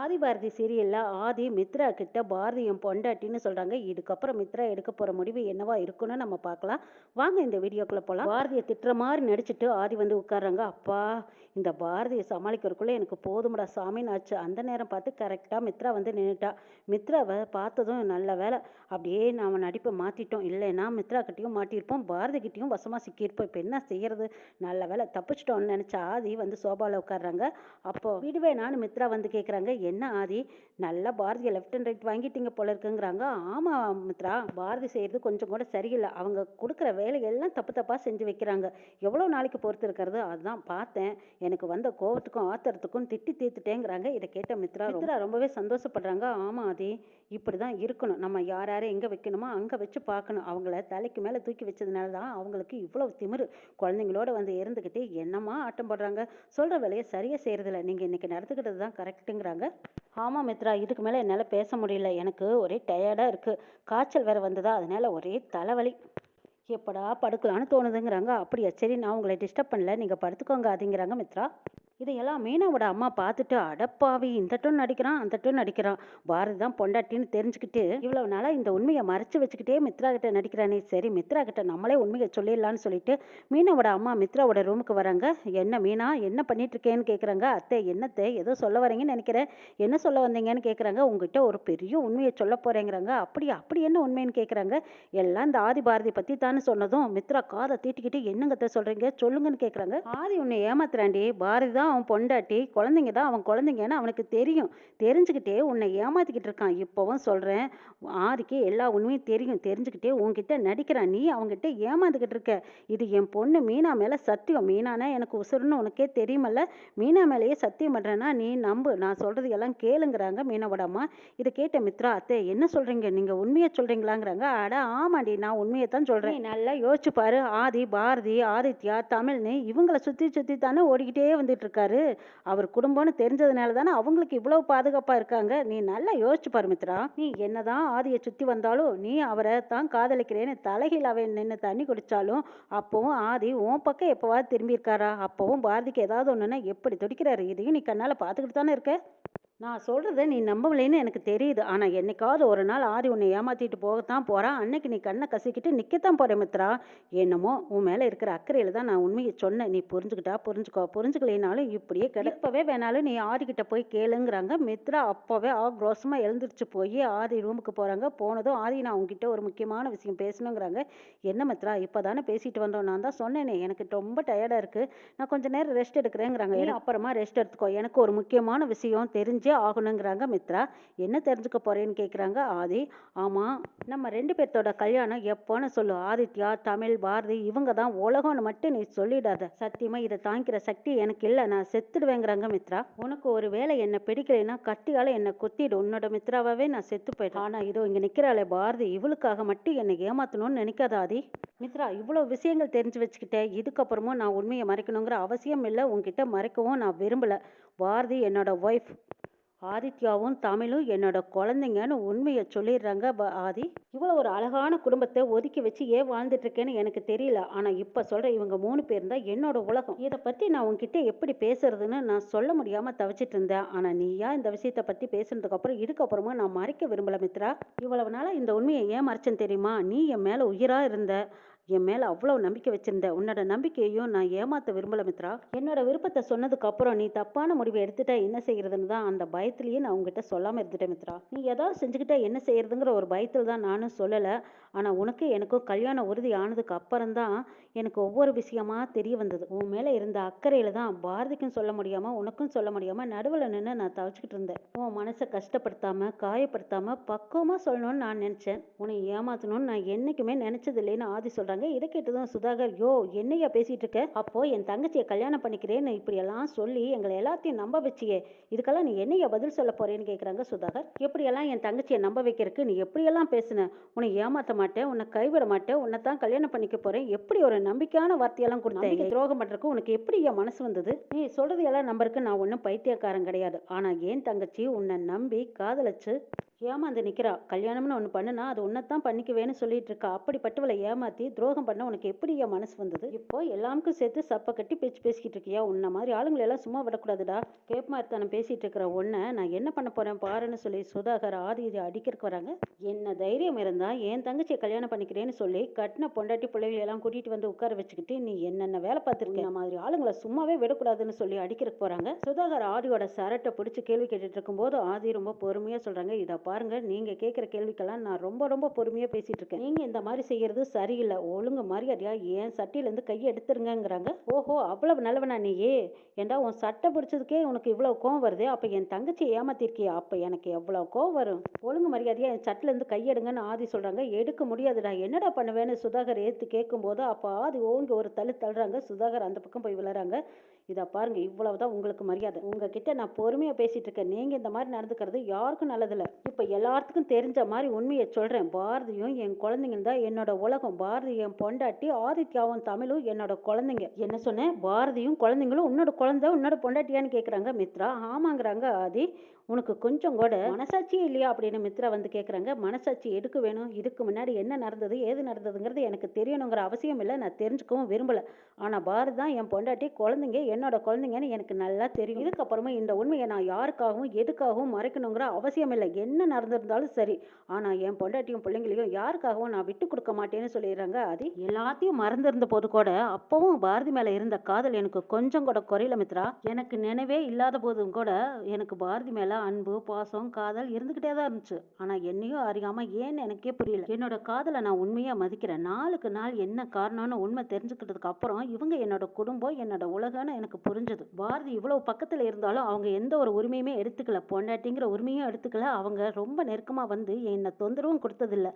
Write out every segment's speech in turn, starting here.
ஆதி பாரதி சீரியல்ல ஆதி மித்ரா கிட்ட பாரதி என் பொண்டாட்டின்னு சொல்றாங்க. இதுக்கப்புறம் மித்ரா எடுக்க போற முடிவு என்னவா இருக்குன்னு நம்ம பார்க்கலாம். வாங்க இந்த வீடியோக்குள்ள போலாம். பாரதியை திட்டுற மாதிரி நடிச்சிட்டு ஆதி வந்து உட்கார்றாங்க. அப்பா இந்த பாரதியை சமாளிக்கிறதுக்குள்ளே எனக்கு போதுமடா சாமின்னு ஆச்சு. அந்த நேரம் பார்த்து கரெக்டாக மித்ரா வந்து நின்றுட்டா மித்ராவை பார்த்ததும் நல்ல வேலை அப்படியே நாம் நடிப்பை மாற்றிட்டோம் இல்லைன்னா மித்ரா கிட்டேயும் மாட்டியிருப்போம். பாரதி கிட்டேயும் வசமாக சிக்கியிருப்போம். இப்போ என்ன செய்கிறது நல்ல வேலை தப்பிச்சிட்டோம்னு நினச்சா ஆதி வந்து சோபாவில் உட்கார்றாங்க. அப்போ விடுவேனான்னு மித்ரா வந்து கேட்குறாங்க என்ன ஆதி? நல்லா பாரதியை லெஃப்ட் அண்ட் ரைட் வாங்கிட்டீங்க போல இருக்குங்கிறாங்க. ஆமாம் மித்ரா பாரதி செய்கிறது கொஞ்சம் கூட சரியில்லை. அவங்க கொடுக்குற வேலையெல்லாம் தப்பு தப்பாக செஞ்சு வைக்கிறாங்க. எவ்வளோ நாளைக்கு பொறுத்து இருக்கிறது அதுதான் பார்த்தேன். எனக்கு வந்த கோவத்துக்கும் ஆத்திரத்துக்கும் திட்டி தீர்த்துட்டேங்கிறாங்க. இதை கேட்ட மித்ரா மித்ரா ரொம்பவே சந்தோஷப்படுறாங்க. ஆமாம் அதே இப்படி தான் இருக்கணும். நம்ம யார் யாரை எங்கே வைக்கணுமோ அங்கே வச்சு பார்க்கணும். அவங்கள தலைக்கு மேலே தூக்கி வச்சதுனால தான் அவங்களுக்கு இவ்வளவு திமிரு. குழந்தைங்களோட வந்து இருந்துக்கிட்டு என்னமா ஆட்டம் போடுறாங்க? சொல்கிற வேலையை சரியாக செய்கிறதில்ல நீங்கள் இன்றைக்கி நடந்துக்கிட்டது தான் கரெக்ட்டுங்கிறாங்க. ஆமாம் மித்ரா இதுக்கு மேலே என்னால் பேச முடியல. எனக்கு ஒரே டயர்டாக இருக்குது காய்ச்சல் வேறு வந்ததா? அதனால ஒரே தலைவலி. எப்படா படுக்கலான்னு தோணுதுங்கிறாங்க. அப்படியா? சரி நான் உங்களை டிஸ்டர்ப் பண்ணல. நீங்கள் படுத்துக்கோங்க அதுங்கிறாங்க மித்ரா. இதையெல்லாம் மீனாவோட அம்மா பார்த்துட்டு அடப்பாவி இந்த டோன் நடிக்கிறான் அந்த டோன் நடிக்கிறான். பாரதி தான் பொண்டாட்டின்னு தெரிஞ்சுக்கிட்டு இவ்வளவு நாளாக இந்த உண்மையை மறைச்சு வச்சுக்கிட்டே மித்ரா கிட்ட நடிக்கிறானே. சரி மித்ரா கிட்ட நம்மளே உண்மையை சொல்லிடலான்னு சொல்லிட்டு மீனாவோட அம்மா மித்ராவோட ரூமுக்கு வராங்க. என்ன மீனா என்ன பண்ணிட்டு இருக்கேன்னு கேட்குறாங்க அத்தை என்னத்தை ஏதோ சொல்ல வரீங்கன்னு நினைக்கிறேன். என்ன சொல்ல வந்தீங்கன்னு கேட்குறாங்க உங்ககிட்ட ஒரு பெரிய உண்மையை சொல்ல போறேங்கிறாங்க. அப்படி அப்படி என்ன உண்மைன்னு கேட்குறாங்க எல்லாம் இந்த ஆதி பாரதி பற்றி தானே சொன்னதும் மித்ரா காதை தீட்டிக்கிட்டு என்னங்கத்த சொல்றீங்க? சொல்லுங்கன்னு கேட்குறாங்க ஆதி உன்னை ஏமாத்துறாண்டி. பாரதி தான் அவன் பொண்டாட்டி குழந்தைங்க தான் அவன் குழந்தைங்கன்னு அவனுக்கு தெரியும். தெரிஞ்சுக்கிட்டே உன்னை ஏமாத்திக்கிட்டு இருக்கான். இப்போவும் சொல்கிறேன் ஆதிக்கே எல்லா உண்மையும் தெரியும். தெரிஞ்சுக்கிட்டே உன்கிட்ட நடிக்கிறான் நீ அவங்ககிட்ட ஏமாந்துக்கிட்டு இருக்க. இது என் பொண்ணு மீனா மேலே சத்தியம். மீனானா எனக்கு உசுருன்னு உனக்கே தெரியுமல்ல? மீனா மேலேயே சத்தியம் பண்ணுறேன்னா நீ நம்பு. நான் சொல்கிறது எல்லாம் கேளுங்கிறாங்க மீனாவோட அம்மா. இதை கேட்ட மித்ரா அத்தை என்ன சொல்கிறீங்க நீங்கள் உண்மையை சொல்கிறீங்களாங்கிறாங்க அட ஆமாண்டி நான் உண்மையை தான் சொல்கிறேன் நல்லா யோசிச்சு பாரு. ஆதி பாரதி ஆதித்யா தமிழ்னு இவங்களை சுற்றி சுற்றி தானே ஓடிக்கிட்டே வந்துட்டு இருக்காரு. அவர் குடும்பம்னு தெரிஞ்சதுனால தானே அவங்களுக்கு இவ்வளவு பாதுகாப்பாக இருக்காங்க. நீ நல்லா யோசிச்சு பாரு மித்ரா. நீ என்னதான் ஆதியை சுற்றி வந்தாலும் நீ அவரை தான் காதலிக்கிறேன்னு தலைகீழ அவன் நின்று தண்ணி குடித்தாலும் அப்போவும் ஆதி உன் பக்கம் எப்போவாது திரும்பியிருக்காரா அப்போவும் பாரதிக்கு ஏதாவது ஒன்றுனா எப்படி துடிக்கிறாரு? இதையும் நீ கண்ணால் பார்த்துக்கிட்டு தானே இருக்க? நான் சொல்கிறத நீ நம்பலைன்னு எனக்கு தெரியுது. ஆனால் என்னைக்காவது ஒரு நாள் ஆதி உன்னை ஏமாற்றிட்டு போகத்தான் போகிறான் அன்னைக்கு நீ கண்ணை கசிக்கிட்டு நிற்கத்தான் போகிறேன் மித்ரா. என்னமோ உன் மேலே இருக்கிற அக்கறையில் தான் நான் உண்மையை சொன்னேன். நீ புரிஞ்சுக்கிட்டா புரிஞ்சுக்கோ. புரிஞ்சுக்கலைனாலும் இப்படியே கிடப்பவே வேணாலும் நீ ஆதிக்கிட்ட போய் கேளுங்கிறாங்க. மித்ரா அப்போவே ஆக்ரோஷமாக எழுந்திரிச்சு போய் ஆதி ரூமுக்கு போகிறாங்க போனதும் ஆதி நான் உங்ககிட்ட ஒரு முக்கியமான விஷயம் பேசணுங்கிறாங்க. என்ன மித்ரா இப்போ தானே பேசிட்டு வந்தோம். நான் தான் சொன்னேனே. எனக்கு ரொம்ப டயர்டாக இருக்குது நான் கொஞ்ச நேரம் ரெஸ்ட் எடுக்கிறேங்கிறாங்க. அப்புறமா ரெஸ்ட் எடுத்துக்கோ. எனக்கு ஒரு முக்கியமான விஷயம் தெரிஞ்சே ஆகணுங்கிறாங்க மித்ரா. என்ன தெரிஞ்சுக்க போறேன்னு கேட்குறாங்க ஆதி. ஆமாம் நம்ம ரெண்டு பேர்த்தோட கல்யாணம் எப்போன்னு சொல்லு ஆதித்யா தமிழ் பாரதி இவங்க தான் உலகம்னு மட்டும் நீ சொல்லிடாத. சத்தியமா இதை தாங்கிக்கிற சக்தி எனக்கு இல்லை நான் செத்துடுவேங்கிறாங்க மித்ரா. உனக்கு ஒரு வேளை என்னை பிடிக்கலைன்னா கத்தியால என்னை குத்திடு. உன்னோட மித்ராவே நான் செத்து போயிட்டேன் ஆனால் இதோ இங்கே நிற்கிறாளே பாரதி இவளுக்காக மட்டும் என்னை ஏமாத்தணும்னு நினைக்காத ஆதி. மித்ரா இவ்வளோ விஷயங்கள் தெரிஞ்சு வச்சுக்கிட்டேன் இதுக்கப்புறமும் நான் உண்மையை மறைக்கணுங்கிற அவசியம் இல்லை. உங்ககிட்ட மறைக்கவும் நான் விரும்பல. பாரதி என்னோட ஒய்ஃப் ஆதித்யாவும் தமிழும் என்னோட குழந்தைங்கன்னு உண்மையை சொல்லிடுறாங்க ப- ஆதி. இவ்வளோ ஒரு அழகான குடும்பத்தை ஒதுக்கி வச்சு ஏன் வாழ்ந்துட்டு இருக்கேன்னு எனக்கு தெரியல. ஆனால் இப்போ சொல்கிற இவங்க மூணு பேர் தான் என்னோட உலகம். இதை பற்றி நான் உன்கிட்ட எப்படி பேசுறதுன்னு நான் சொல்ல முடியாமல் தவிச்சிட்டு இருந்தேன். ஆனால் நீயா இந்த விஷயத்தை பற்றி பேசுனதுக்கப்புறம் இதுக்கப்புறமா நான் மறைக்க விரும்பல மித்ரா. இவ்வளவு நாளாக இந்த உண்மையை ஏன் மறைச்சேன்னு தெரியுமா? நீ என் மேலே உயிராக இருந்த. என் மேலே அவ்வளோ நம்பிக்கை வச்சிருந்த உன்னோட நம்பிக்கையையும் நான் ஏமாத்த விரும்பல மித்ரா. என்னோட விருப்பத்தை சொன்னதுக்கு அப்புறம் நீ தப்பான முடிவை எடுத்துட்டா என்ன செய்யறதுன்னு தான் அந்த பயத்திலேயே நான் உங்ககிட்ட சொல்லாமல் இருந்துட்டேன் மித்ரா. நீ ஏதாவது செஞ்சுக்கிட்டா என்ன செய்யறதுங்கிற ஒரு பயத்தில் தான் நானும் சொல்லலை. ஆனால் உனக்கு எனக்கும் கல்யாணம் உறுதி ஆனதுக்கு அப்புறம் தான் எனக்கு ஒவ்வொரு விஷயமா தெரிய வந்தது. உன் மேலே இருந்த அக்கறையில் தான் பாரதிக்கும் சொல்ல முடியாமல் உனக்கும் சொல்ல முடியாமல் நடுவில் நின்று நான் தவிச்சுக்கிட்டு இருந்தேன். உன் மனசை கஷ்டப்படுத்தாம காயப்படுத்தாம பக்குவமாக சொல்லணும்னு நான் நினச்சேன். உன்னை ஏமாத்தணும்னு நான் என்னைக்குமே நினச்சது இல்லைன்னு ஆதி சொல்கிறாங்க இதை கேட்டதும் சுதாகர் யோ என்னையா பேசிட்டு இருக்க அப்போ என் தங்கச்சியை கல்யாணம் பண்ணிக்கிறேன்னு இப்படியெல்லாம் சொல்லி எங்களை எல்லாத்தையும் நம்ப வச்சியே. இதுக்கெல்லாம் நீ என்னையா பதில் சொல்ல போறேன்னு கேட்குறாங்க சுதாகர். எப்படியெல்லாம் என் தங்கச்சியை நம்ப வைக்கிறதுக்கு நீ எப்படியெல்லாம் பேசுன? உன்னை ஏமாத்த மாட்டேன் உன்னை கைவிட மாட்டேன் உன்னை தான் கல்யாணம் பண்ணிக்க போறேன். எப்படி ஒரு நம்பிக்கையான வார்த்தையெல்லாம் கொடுத்தேன். துரோகம் பண்றதுக்கு உனக்கு எப்படி என் மனசு வந்தது? நீ சொல்றது எல்லாம் நம்பருக்கு நான் ஒன்றும் பைத்தியக்காரன் கிடையாது. ஆனா ஏன் தங்கச்சி உன்னை நம்பி காதலிச்சு ஏமாந்து நிற்கிறா கல்யாணம்னு ஒன்று பண்ணுனா அது உன்னைத்தான் பண்ணிக்குவேன்னு சொல்லிட்டு இருக்கா அப்படிப்பட்டவளை ஏமாத்தி துரோகம் பண்ண உனக்கு எப்படி என் மனசு வந்தது? இப்போ எல்லாருக்கும் சேர்த்து சப்ப கட்டி பேச்சு பேசிக்கிட்டு இருக்கியா? உன்ன மாதிரி ஆளுங்களை எல்லாம் சும்மா விடக்கூடாதுடா. கேப்மார்த்தானம் பேசிட்டு இருக்கிற உன்னை நான் என்ன பண்ண போறேன் பாருன்னு சொல்லி சுதாகர் ஆதி அடிக்கிறக்கு வராங்க. என்ன தைரியம் இருந்தா என் தங்கச்சியை கல்யாணம் பண்ணிக்கிறேன்னு சொல்லி கட்டின பொண்டாட்டி பிள்ளைகளை எல்லாம் கூட்டிட்டு வந்து உட்கார வச்சுக்கிட்டு நீ என்னென்ன வேலை பார்த்துருக்க? மாதிரி ஆளுங்களை சும்மாவே விடக்கூடாதுன்னு சொல்லி அடிக்கிறக்கு போறாங்க சுதாகர் ஆதியோட சரட்டை பிடிச்சி கேள்வி கேட்டுட்டு இருக்கும்போது ஆதி ரொம்ப பொறுமையா சொல்றாங்க இதை பாருங்க நீங்க கேட்குற கேள்விக்கெல்லாம் நான் ரொம்ப ரொம்ப பொறுமையாக பேசிட்டு இருக்கேன் நீங்க இந்த மாதிரி செய்யறது சரியில்லை. ஒழுங்கு மரியாதையா ஏன் சட்டியிலேருந்து கையை எடுத்துருங்கிறாங்க ஓஹோ அவ்வளவு நல்லவனா நீயே? ஏண்டா உன் சட்டை பிடிச்சதுக்கே உனக்கு இவ்வளவு கோவம் வருது? அப்ப என் தங்கச்சியை ஏமாத்திருக்கியா? அப்ப எனக்கு எவ்வளவு கோவம் வரும்? ஒழுங்கு மரியாதையா என் சட்டிலேருந்து கையெடுங்கன்னு ஆதி சொல்றாங்க. எடுக்க முடியாதுடா. என்னடா பண்ணுவேன்னு சுதாகர் ஏத்து கேட்கும்போது அப்ப ஆதி ஓங்கி ஒரு தள்ளு தள்ளுறாங்க. சுதாகர் அந்த பக்கம் போய் விழுறாங்க இதை பாருங்க இவ்வளவுதான் உங்களுக்கு மரியாதை. உங்ககிட்ட நான் பொறுமையா பேசிட்டு இருக்கேன். நீங்க இந்த மாதிரி நடந்துக்கிறது யாருக்கும் நல்லதில்ல. இப்ப எல்லாத்துக்கும் தெரிஞ்ச மாதிரி உண்மையை சொல்றேன். பாரதியும் என் குழந்தைங்க தான் என்னோட உலகம். பாரதி என் பொண்டாட்டி ஆதித்யாவும் தமிழும் என்னோட குழந்தைங்க. என்ன சொன்னேன்? பாரதியும் குழந்தைங்களும் உன்னோட குழந்தை உன்னோட பொண்டாட்டியான்னு கேக்குறாங்க மித்ரா. ஆமாங்கிறாங்க ஆதி. உனக்கு கொஞ்சம் கூட மனசாட்சியே இல்லையா அப்படின்னு மித்ரா வந்து கேட்குறாங்க மனசாட்சி எதுக்கு வேணும்? இதுக்கு முன்னாடி என்ன நடந்தது? ஏது நடந்ததுங்கிறது எனக்கு தெரியணுங்கிற அவசியம் இல்லை. நான் தெரிஞ்சுக்கவும் விரும்பலை. ஆனால் பாரதி தான் என் பொண்டாட்டி குழந்தைங்க என்னோட குழந்தைங்கன்னு எனக்கு நல்லா தெரியும். இதுக்கப்புறமா இந்த உண்மையை நான் யாருக்காகவும் எதுக்காகவும் மறைக்கணுங்கிற அவசியம் இல்லை. என்ன நடந்திருந்தாலும் சரி. ஆனால் என் பொண்டாட்டியும் பிள்ளைங்களையும் யாருக்காகவும் நான் விட்டு கொடுக்க மாட்டேன்னு சொல்லிடுறாங்க. அது எல்லாத்தையும் மறந்திருந்த போது கூட அப்பவும் பாரதி மேலே இருந்த காதல் எனக்கு கொஞ்சம் கூட குறையில மித்ரா. எனக்கு நினைவே இல்லாத போதும் கூட எனக்கு பாரதி மேலே அன்பு பாசம் காதல் இருந்துக்கிட்டே தான் இருந்துச்சு. ஆனால் என்னையும் அறியாமல் ஏன்னு எனக்கே புரியல. என்னோட காதலை நான் உண்மையாக மதிக்கிறேன். நாளுக்கு நாள் என்ன காரணம்னு உண்மை தெரிஞ்சுக்கிட்டதுக்கு அப்புறம் இவங்க என்னோட குடும்பம் என்னோட உலகம்னு எனக்கு புரிஞ்சது. பாரதி இவ்வளவு பக்கத்தில் இருந்தாலும் அவங்க எந்த ஒரு உரிமையுமே எடுத்துக்கல. பொண்டாட்டிங்கிற உரிமையும் எடுத்துக்கல. அவங்க ரொம்ப நெருக்கமாக வந்து என்னை தொந்தரவும் கொடுத்ததில்ல.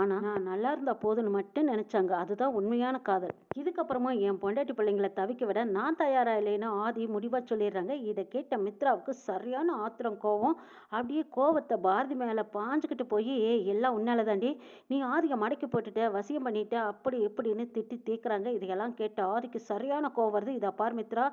ஆனால் நான் நல்லா இருந்தா போதுன்னு மட்டும் நினைச்சாங்க. அதுதான் உண்மையான காதல். இதுக்கப்புறமா என் பொண்டாட்டி பிள்ளைங்களை தவிக்க விட நான் தயாரா இல்லைன்னு ஆதி முடிவா சொல்லிடுறாங்க. இதை கேட்ட மித்ராவுக்கு சரியான ஆத்திரம் கோவம். அப்படியே கோவத்தை பாரதி மேலே பாஞ்சுக்கிட்டு போய் எல்லாம் உன்னால தாண்டி நீ ஆதியை மடக்கி போட்டுட்ட வசியம் பண்ணிட்ட அப்படி எப்படின்னு திட்டி தீக்குறாங்க. இதையெல்லாம் கேட்ட ஆதிக்கு சரியான கோவம் வருது. இதை பார் மித்ரா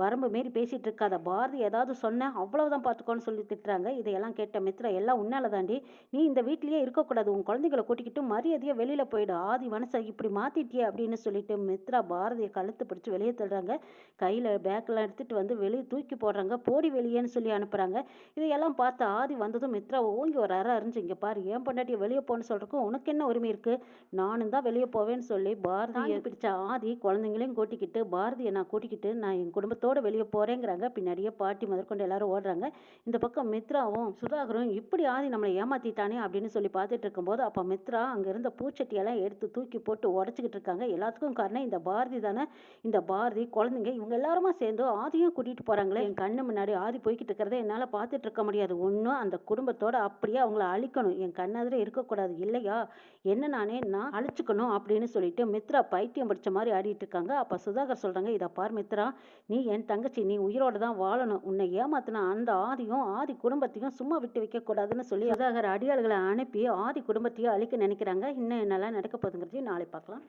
வரம்பு மீறி பேசிட்டு இருக்காத பாரதி ஏதாவது சொன்னேன் அவ்வளவுதான் பார்த்துக்கோன்னு சொல்லி திட்டுறாங்க. இதையெல்லாம் கேட்ட மித்ரா எல்லாம் உன்னால தாண்டி நீ இந்த வீட்லயே இருக்கக்கூடாது. உன் குழந்தைகளை கூட்டிக்கிட்டு மரியாதையா வெளியில போயிடு. ஆதி மனசை இப்படி மாத்திட்டியே அப்படின்னு சொல்லிட்டு மித்ரா பாரதியை கழுத்து பிடிச்சு வெளியே தள்ளுறாங்க. கையில பேக்கெல்லாம் எடுத்துட்டு வந்து வெளியே தூக்கி போடுறாங்க. போடி வெளியேன்னு சொல்லி அனுப்புறாங்க. இதையெல்லாம் பார்த்து ஆதி வந்ததும் மித்ரா ஓங்கி ஒரு அரை அறிஞ்சு இங்க பாரு ஏன் பொண்டாட்டியை வெளியே போன்னு சொல்றதுக்கும் உனக்கு என்ன உரிமை இருக்கு? நானும் தான் வெளியே போவேன்னு சொல்லி பாரதியை பிடிச்ச ஆதி குழந்தைங்களையும் கூட்டிக்கிட்டு பாரதியை நான் கூட்டிக்கிட்டு நான் என் குடும்பத்தோட வெளியே போகிறேங்கிறாங்க பின்னாடியே பாட்டி முதற்கொண்டு எல்லாரும் ஓடுறாங்க. இந்த பக்கம் மித்ராவும் சுதாகரும் இப்படி ஆதி நம்மளை ஏமாத்திட்டானே அப்படின்னு சொல்லி பார்த்துட்டு இருக்கும்போது அப்போ மித்ரா அங்கே இருந்த பூச்சட்டியெல்லாம் எடுத்து தூக்கி போட்டு உடச்சிக்கிட்டு இருக்காங்க. எல்லாத்துக்கும் காரணம் இந்த பாரதி தானே. இந்த பாரதி குழந்தைங்க இவங்க எல்லாருமா சேர்ந்து ஆதியும் கூட்டிகிட்டு போகிறாங்களே என் கண்ணு முன்னாடி ஆதி போய்கிட்டு இருக்கிறத என்னால் பார்த்துட்டு இருக்க முடியாது. ஒன்றும் அந்த குடும்பத்தோட அப்படியே அவங்கள அழிக்கணும். என் கண்ணாதிர இருக்கக்கூடாது. இல்லையா? என்ன நானே நான் அழிச்சுக்கணும் அப்படின்னு சொல்லிட்டு மித்ரா பைத்தியம் பிடிச்ச மாதிரி ஆடிட்டு இருக்காங்க. அப்போ சுதாகர் சொல்கிறாங்க இதை பார் மித்ரா நீ என் தங்கச்சி நீ உயிரோட தான் வாழணும். உன்னை ஏமாத்தின அந்த ஆதியும் ஆதி குடும்பத்தையும் சும்மா விட்டு வைக்க கூடாதுன்னு சொல்லி சுதாகர் அடியாள்களை அனுப்பி ஆதி குடும்பத்தையும் அழிக்க நினைக்கிறாங்க. இன்னும் என்னெல்லாம் நடக்க போகுதுங்கிறதையும் நாளை பார்க்கலாம்.